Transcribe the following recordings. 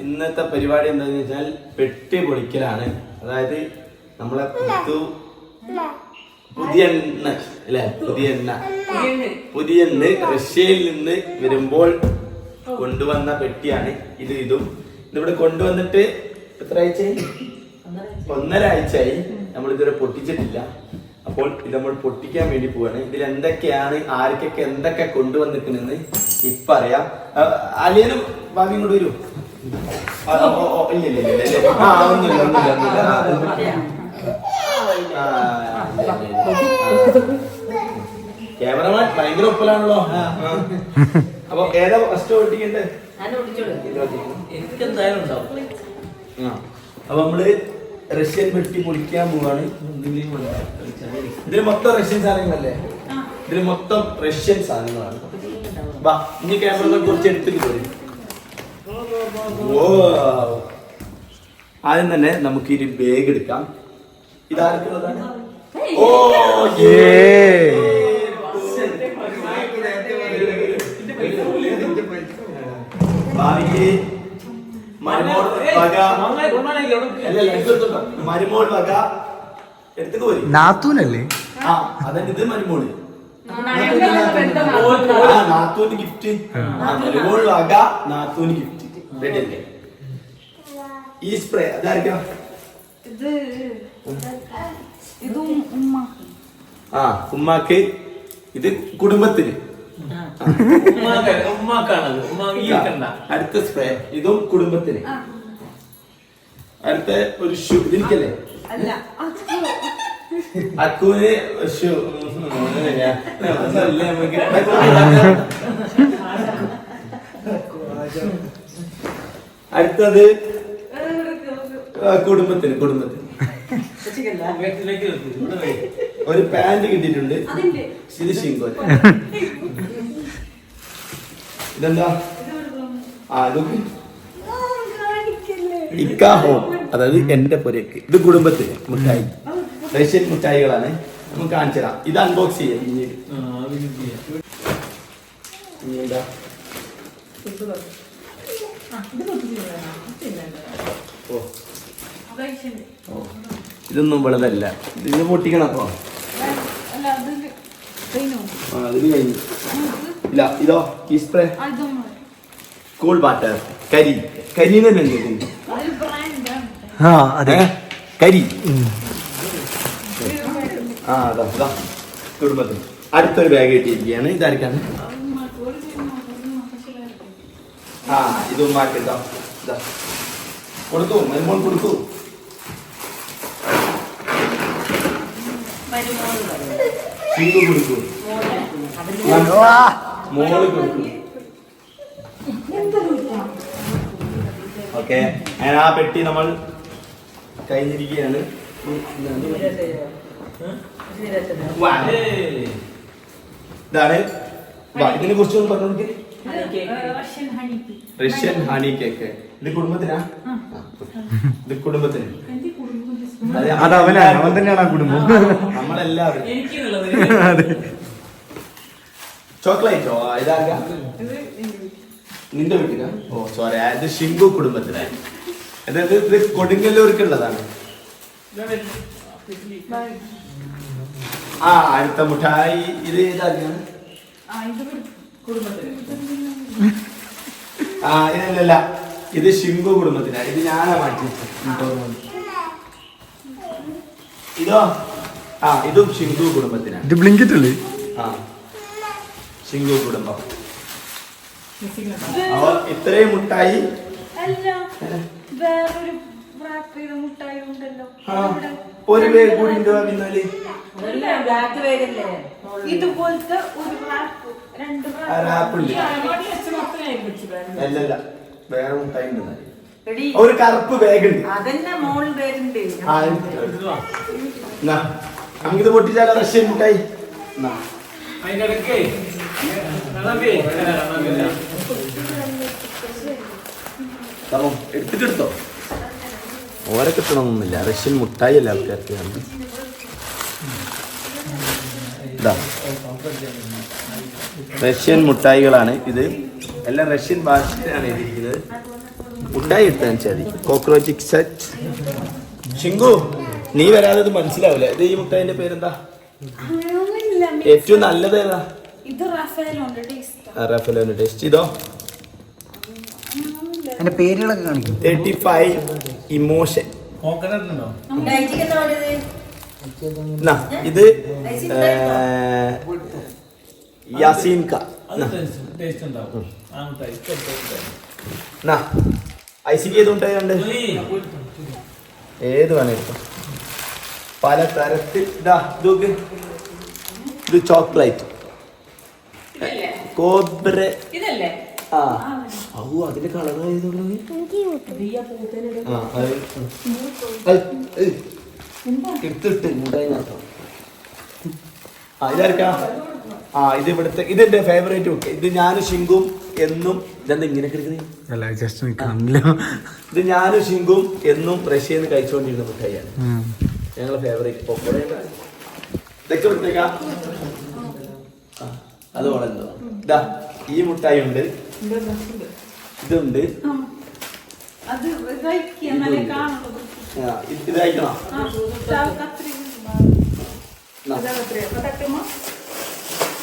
ഇന്നത്തെ പരിപാടി എന്താന്ന് വെച്ചാൽ പെട്ടി പൊളിക്കലാണ്. അതായത് നമ്മളെ പുതു പുതിയ എണ്ണ അല്ലെ പുതിയ എണ്ണ. പുതിയ എണ്ണ റഷ്യയിൽ നിന്ന് വരുമ്പോൾ കൊണ്ടുവന്ന പെട്ടിയാണ്. ഇത് ഇതും. ഇതിവിടെ കൊണ്ടുവന്നിട്ട് എത്ര ആഴ്ചയായി? ഒന്നര ആഴ്ചയായി. നമ്മളിതുവരെ പൊട്ടിച്ചിട്ടില്ല. അപ്പോൾ ഇത് നമ്മൾ പൊട്ടിക്കാൻ വേണ്ടി പോവാണ് ഇതിൽ എന്തൊക്കെയാണ് ആർക്കൊക്കെ എന്തൊക്കെ കൊണ്ടുവന്നിരിക്കുന്നെന്ന് ഇപ്പൊ അറിയാം. അലിയനും ഭാവി ഇങ്ങോട്ട് വരൂ. ആ, ഒന്നുമില്ല ഒന്നുമില്ല ഒന്നുമില്ല. ക്യാമറമാൻ ഭയങ്കര ഒപ്പലാണല്ലോ. അപ്പൊ ഏതാ ഫസ്റ്റ് ഓടിക്കണ്ടേ എനിക്ക് എന്തായാലും ഉണ്ടാവും. അപ്പൊ നമ്മൾ റഷ്യൻ വെട്ടി പൊളിക്കാൻ പോവാണ്. ഇതിന് മൊത്തം റഷ്യൻ സാധനങ്ങളല്ലേ? ഇതിന് മൊത്തം റഷ്യൻ സാധനങ്ങളാണ്. വാ ഇനി ക്യാമറ കുറച്ച് എടുത്തിട്ട് പോയി ഓ ആദ്യം തന്നെ നമുക്ക് ഇനി ബാഗ് എടുക്കാം. ഇതാർക്കുള്ളതാണ്? ഓ ഭാവിക്ക് മരുമോൾ വക. മരുമോൾ വക എടുത്തിട്ട് പോരി. നാത്തൂനല്ലേ? ആ അതന്നെ ഇത് മരുമോൾ നാത്തൂന് ഗിഫ്റ്റ് മരുമോൾ വക നാത്തൂന് ഗിഫ്റ്റ് റെഡി അല്ലേ? ഈ സ്പ്രേ അതായിരിക്കാം ആ ഉമ്മാക്ക് ഇത് കുടുംബത്തിന് ഉമ്മാക്കാണത്. അടുത്ത സ്പ്രേ ഇതും കുടുംബത്തിന്. അടുത്ത ഒരു ഷൂ ഇതിരിക്കല്ലേ ഷൂ നമുക്ക് അടുത്തത് ആ, കുടുംബത്തിന് കുടുംബത്തിന്. ഒരു പാന്റ് കിട്ടിയിട്ടുണ്ട്. ഇത് ഇതെന്താ? ആ ഇതൊക്കെ ഇക്കാ അതായത് എന്റെ പുരക്ക് ഇത് കുടുംബത്തിൽ മിഠായി റഷ്യൻ മിഠായികളാണ് നമുക്ക് കാണിച്ചു തരാം. ഇത് അൺബോക്സ് ചെയ്യാം. ഇതൊന്നും ഇവിടെതല്ല. ഇത് പൊട്ടിക്കണം അപ്പോ. അല്ല അതിൽ കഴിഞ്ഞു ആ കഴിഞ്ഞു. ഇല്ല ഇതോ ഈ സ്പ്രേ കൂൾ വാട്ടർ കരി. കരി തന്നെ ആ അതെ? കരി. ആ അതാ ഇതാ കുടുംബത്തിൽ. അടുത്തൊരു ബാഗ് കിട്ടിയിരിക്കുകയാണ് ഇതായിരിക്കാണ് ആ ഇത് ഉമ്മാക്ക് ഇതാ ഇതാ. കൊടുക്കൂ മരുമോൾ കൊടുക്കൂ സിംഗു കൊടുക്കൂ മോൾ കൊടുക്കൂ. ഓക്കെ. അങ്ങനെ ആ പെട്ടി നമ്മൾ കഴിഞ്ഞിരിക്കുകയാണ്. ഇതാണ്. ഇതിനെ കുറിച്ച് ഒന്ന് പറഞ്ഞു. Russian honey cake. ഇത് കുടുംബത്തിനാ? ഇത് കുടുംബത്തിന്. അതെ, അവനാണ് അവൻ തന്നെയാണ് ആ കുടുംബം. നമ്മളെല്ലാവരും. ചോക്ലേറ്റോ ഇതാകാ നിന്റെ വീട്ടിലാ? ഓ സോറി ഇത് ഷിങ്കു കുടുംബത്തിനാ അതായത് ഇത് കൊടുങ്ങല്ലൂർക്കുള്ളതാണ്. ആ അടുത്ത മുട്ടായി ഇത് ഏതാക്കാണ് ആ ഇത് ആ ഇതല്ല ഇത് ഷിങ്കു കുടുംബത്തിനാണ് ഇത് ഞാനാ മാറ്റി ഇതോ? ആ ഇതും ഷിംഗു കുടുംബത്തിനാണ് ഇത് ബ്ലിങ്കിറ്റ് അല്ലേ ഷിങ്കു കുടുംബം. അവ ഇത്രയും മുട്ടായി. അല്ല വേറൊരു റാപ്പ് ചെയ്ത മുട്ടായി ഉണ്ടല്ലോ. ഒരു പേര് കൂടി ഉണ്ട് ഇതുപോലത്തെ ഒരു അല്ലല്ല വേറെ മുട്ടായി ഉണ്ട്. ഒരു കറുപ്പ് ബാഗ് ഉണ്ട്. നമുക്കിത് പൊട്ടിച്ചാലോ? റഷ്യൻ മുട്ടായി. അതിന്റെ എടുത്തിട്ടെടുത്തോ. ഓരെ കിട്ടണമെന്നില്ല റഷ്യൻ മുട്ടായി അല്ല ആൾക്കാർക്ക്. ഇതാ. റഷ്യൻ മുട്ടായികളാണ് ഇത്. എല്ലാം റഷ്യൻ ഭാഷയിലാണ് എഴുതിയിരിക്കുന്നത് മുട്ടായി എടുത്താൽ മതി. കോക്രോച്ച് സെറ്റ് ഷിങ്കു നീ വരാതെ ഇത് മനസ്സിലാവില്ല ഇത് ഈ മുട്ടായിന്റെ പേരെന്താ? ഏറ്റവും നല്ലത് ഏതാ? ഇത് റഫേലുണ്ട് ടേസ്റ്റ്. ഇതോ? എന്റെ പേരുകളൊക്കെ കാണിക്കും. Thirty five emotion. ഇത് യാസീൻ ക ഐസിക്ക് ഏത് വേണേലും പല തരത്തിൽ ഇതാ ഇതൊക്കെ ഇത് ചോക്ലേറ്റ് കോബ്ര. ഇതല്ലേ? ആ. ഔ അതിന്റെ കളർ ഏതുള്ളത് ആ അത് അത് ഏയ്. എടുത്തിട്ട് മുട്ടായി ആ ഇതാർക്കാ? ആ ഇത് ഇവിടുത്തെ ഇതെന്റെ ഫേവറേറ്റ് ബുക്ക് ഇത് ഞാനും ഷിങ്കും എന്നും ഇതെന്താ ഇങ്ങനെ കിടക്കുന്നത് അല്ല ജസ്റ്റ് ഇത് ഞാനും ഷിങ്കും എന്നും റഷ്യയിൽ നിന്ന് കഴിച്ചുകൊണ്ടിരുന്ന മിഠായിയാണ് ഞങ്ങളെ ഫേവറേറ്റ് പൊക്കോടെ ഇതൊക്കെ ഇവിടുത്തേക്കാ ആ, അത് വളരുന്നു ഇതാ ഈ മുട്ടായി ഉണ്ട് ഇതുണ്ട്. ഇത് കഴിക്കണോ ആ, ഇതാ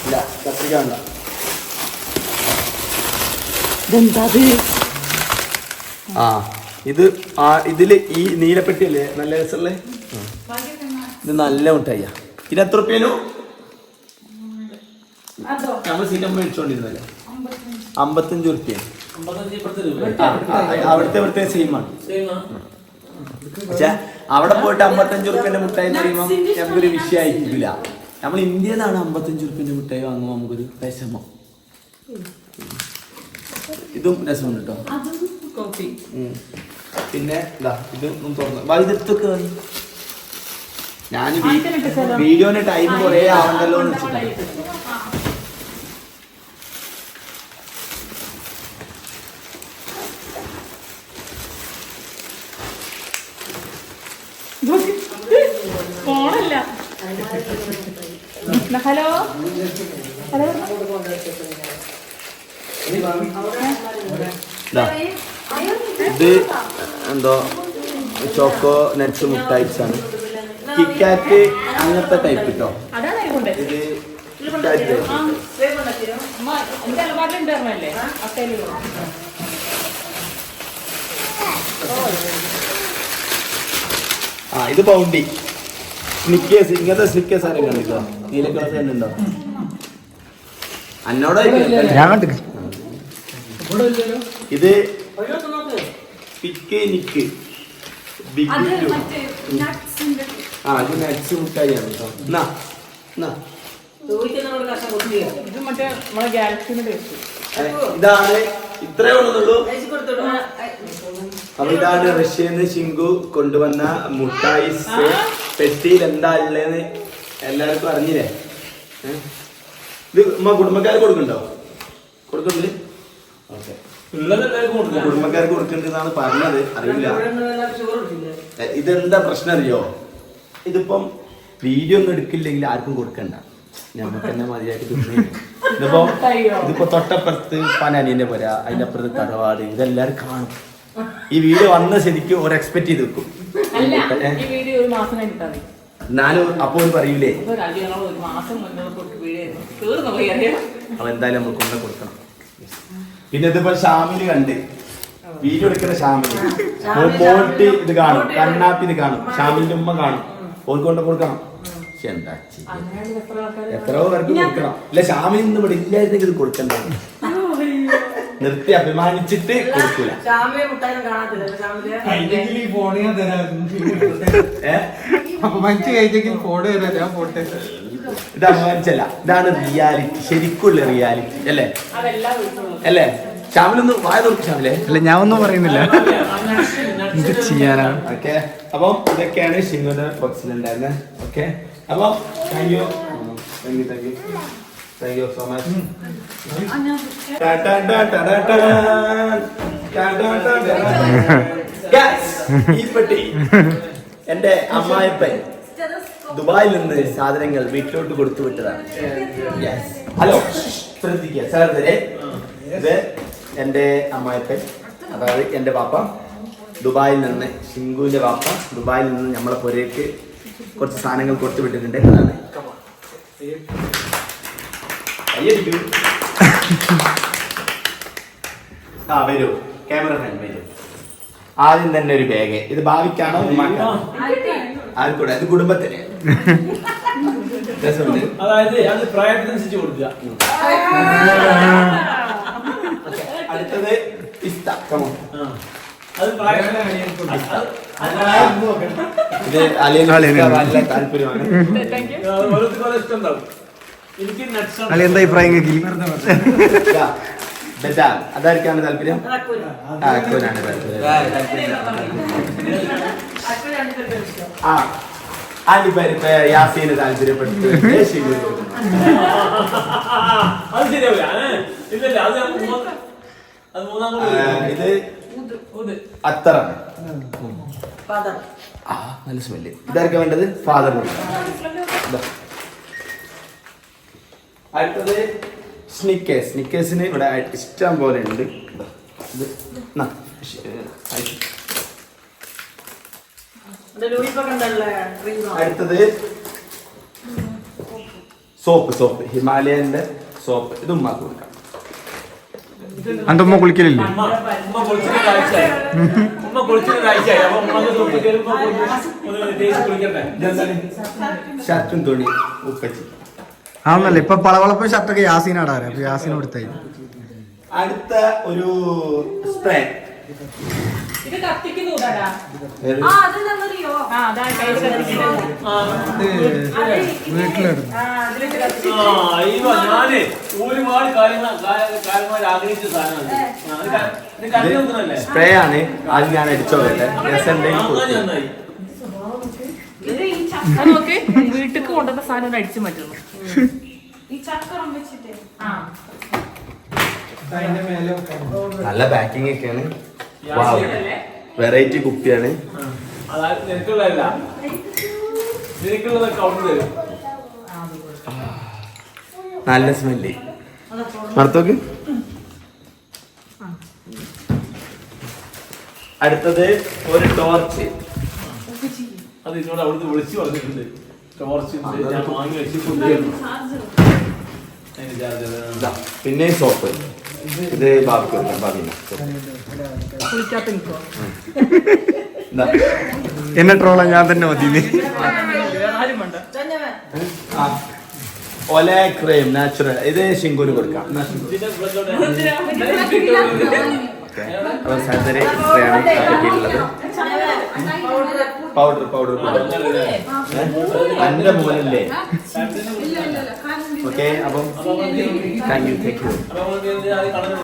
ഇല്ല കത്തിരിക്ക വേണ്ട. ആ ഇത് ആ ഇതിൽ ഈ നീലപ്പെട്ടിയല്ലേ? നല്ല രസമല്ലേ ഇത് നല്ല മുട്ടായിയാ. ഇത് എത്ര റുപ്യനു നമ്മൾ സീറ്റം മേടിച്ചോണ്ടിരുന്നല്ലേ? അമ്പത്തഞ്ച്. രൂപ അവിടുത്തെ ഇവിടുത്തെ സെയിം ആണ്. സെയിം ആ? പക്ഷെ അവിടെ പോയിട്ട് അമ്പത്തഞ്ച് റുപ്യന്റെ മുട്ടായി പറയുമ്പോൾ നമുക്കൊരു വിഷയമായിരിക്കില്ല നമ്മൾ ഇന്ത്യയിൽ നിന്നാണ് അമ്പത്തഞ്ച് റുപ്യന്റെ മുട്ടായി വാങ്ങുമ്പോൾ നമുക്കൊരു വിഷമം. ഇതും രസമുണ്ട് കേട്ടോ കോപ്പി പിന്നെ ഇതാ ഇത് ഒന്ന് തുറന്ന്. വൈദ്യുത്തൊക്കെ ഞാൻ വീഡിയോന്റെ ടൈം കുറേ ആവണ്ടല്ലോ എന്ന് വെച്ചിട്ടാണ് ഫോണല്ല ഹലോ ഹലോ ഇതാ എന്തോ ചോക്കോ നെറ്റ്സ് മുട്ടായിസ് ആണ് കിക്കാറ്റ് അങ്ങനത്തെ ടൈപ്പ് കിട്ടോ ഇത് ആ ഇത് പൗണ്ടി സ്നിക്കേഴ്സ് ഇങ്ങനത്തെ സ്നിക്കേഴ്സ് ആരെങ്കിലും കണ്ടിട്ടോ നീല കളർ തന്നെ ഉണ്ടോ? ഇത് പിക്ക് നിക്ക് ആ ഇത് നട്സ് മുട്ടായിയാണ് കേട്ടോ. എന്നാ എന്നാ ഇതാണ്. ഇത്രേ ഉള്ളൂ അപ്പൊ ഇതാണ് റഷ്യന്ന് ശിങ്കു കൊണ്ടുവന്ന മുട്ടായി പെട്ടിയിൽ എന്താ ഉള്ളതെന്ന് എല്ലാവർക്കും അറിഞ്ഞില്ലേ? ഇത് കുടുംബക്കാർ കൊടുക്കണ്ടോ? കൊടുക്കുന്നില്ലേ? ഓക്കെ. കുടുംബക്കാർക്ക് കൊടുക്കണ്ടെന്നാണ് പറഞ്ഞത്. അറിയില്ല. ഇതെന്താ പ്രശ്നം അറിയോ? ഇതിപ്പം വീഡിയോ ഒന്നും എടുക്കില്ലെങ്കിൽ ആർക്കും കൊടുക്കണ്ട. ഞമ്മക്ക് തന്നെ മതിയായിട്ട് തിന്നേ. ഇതിപ്പോ ഇതിപ്പോ തൊട്ടപ്പുറത്ത് പനാനീന്റെ പുര അതിന്റെ അപ്പുറത്ത് തറവാട് ഇതെല്ലാരും കാണും. ഈ വീഡിയോ വന്ന ശരിക്കും ഒരു എക്സ്പെക്ട് ചെയ്ത് വെക്കും. അല്ല ഏ? ഈ വീഡിയോ ഒരു മാസം കഴിഞ്ഞിട്ടാണ് എന്നാലും അപ്പൊ ഒരു പറയൂലേ അപ്പൊ എന്തായാലും നമ്മൾ കൊണ്ട കൊടുക്കണം. പിന്നെ ഇതിപ്പോ ഷാമിൽ കണ്ട്. വീഡിയോ എടുക്കുന്ന ഷാമിൽ. മോട്ടി ഇത് കാണും. കണ്ണാപ്പി ഇത് കാണും. ഷാമിലിന്റെ ഉമ്മ കാണും. ഓർക്ക് കൊണ്ട് കൊടുക്കണം. എന്താ എത്രയോ പേർക്ക് കൊടുക്കണം. ഇല്ല ഷാമിൽ നിന്ന് ഇവിടെ ഇല്ലായിരുന്നെങ്കിൽ ഇത് കൊടുക്കണ്ട? നിർത്തി അഭിമാനിച്ചിട്ട് കൊടുക്കൂല. അപ്പൊ മനസ്സ് കഴിച്ചെങ്കിൽ ഫോൺ തരാം ഞാൻ പോട്ടെ ഇത് അഭിമാനിച്ചല്ല ഇതാണ് റിയാലിറ്റി ശരിക്കുള്ള റിയാലിറ്റി അല്ലേ? അല്ലേ? ഷാമിലൊന്ന് വായ നോക്കി ഷാമിലെ അല്ല ഞാൻ ഒന്നും പറയുന്നില്ല. ഇത് ചെയ്യാനാ? ഓക്കെ. അപ്പം ഇതൊക്കെയാണ് ഷിങ്ങുടെ ബോക്സിലുണ്ടായിരുന്നത് ഓക്കെ. അപ്പം thank you thank you thank you thank you so much ഈ പെട്ടി. എന്റെ അമ്മായിപ്പൻ ദുബായിൽ നിന്ന് സാധനങ്ങൾ വീട്ടിലോട്ട് കൊടുത്തു വിട്ടതാണ്. ഹലോ ശ്രദ്ധിക്കുക. സാർ ഇത് എന്റെ അമ്മായിപ്പൻ അതായത് എന്റെ പാപ്പ ദുബായിൽ നിന്ന് ഷിങ്കുവിന്റെ പാപ്പ ദുബായിൽ നിന്ന് നമ്മളെ പുരയ്ക്ക് കുറച്ച് സാധനങ്ങൾ കൊടുത്തു വിട്ടിട്ടുണ്ട്. അതാണ്. ആ വരൂ. ക്യാമറ മാൻ വരൂ. ആദ്യം തന്നെ ഒരു ബാഗ് ഇത് ഭാവിക്കാണോ ആർക്കൂടെ ഇത് കുടുംബത്തിന്. അതായത് അത് പ്രായത്തിനനുസരിച്ച് കൊടുക്കുക. അടുത്തത് പിസ്ത. കമോ ഇത് താല്പര്യമാണ്. എനിക്ക് ആണ്. അഭിപ്രായം? ബദാം. അതാർക്കാണ് താല്പര്യം? താല്പര്യം. ആ അലിപരിപ്പ് യാസീന് താല്പര്യപ്പെട്ടു. ഇത്. അത്തറാണ്. ആ നല്ല സ്മെല്ല് ഇതായിരിക്കും വേണ്ടത്? ഫാദറിന് അടുത്തത് സ്നിക്കേഴ്സ് സ്നിക്കേഴ്സിന് ഇവിടെ ഇഷ്ടം പോലെ ഉണ്ട്. ഇതാ. അടുത്തത് സോപ്പ് സോപ്പ്. ഹിമാലയന്റെ സോപ്പ്. ഇത് ഉമ്മാക്ക് കൊടുക്കാം. അന്റെ ഉമ്മ കുളിക്കലില്ലേ? ഷർട്ടും തുണി ഉപ്പച്ചി. ആണെന്നല്ലേ ഇപ്പൊ പളവളപ്പം ഷർട്ടൊക്കെ യാസീനാടാ അപ്പൊ യാസീൻ കൊടുത്തായി. അടുത്ത ഒരു സ്പ്രേ ഇത്? ആ അതാ വീട്ടിലെടുത്തു ഞാൻ ഒരുപാട് കാര്യങ്ങൾ ആഗ്രഹിച്ച സാധനമാണ് സ്പ്രേ ആണ്. അത് ഞാൻ അടിച്ചോട്ടെ രസമുണ്ടെങ്കിൽ കൊടുത്തു. നന്നായി ഇത് ഈ ചക്ക നോക്ക് വീട്ടിൽ കൊണ്ടുവന്ന സാധനം അടിച്ചു മാറ്റുന്നു. ഈ ചക്രം വെച്ചിട്ട്? ആ. നല്ല പാക്കിംഗ് ഒക്കെയാണ്? വെറൈറ്റി കുപ്പിയാണ്. നല്ല സ്മെല്ല് മറത്തോക്ക് അടുത്തത് ഒരു ടോർച്ച് അത് ഇന്നോട് അവിടുന്ന് വിളിച്ചു പറഞ്ഞിട്ടുണ്ട്. ഞാൻ വാങ്ങി പിന്നെ സോപ്പ് ഇത് ബാബിക്ക്. എന്നെ ട്രോളാ ഞാൻ തന്നെ മതി. ഒല ക്രീം നാച്ചുറൽ ഇത് ശിങ്കൂര് കൊടുക്കാം. ശിങ്കു. ഇതിന്റെ പൗഡർ പൗഡർ എന്റെ മുകളിലേ ഓക്കെ അപ്പം താങ്ക് യു താങ്ക് യു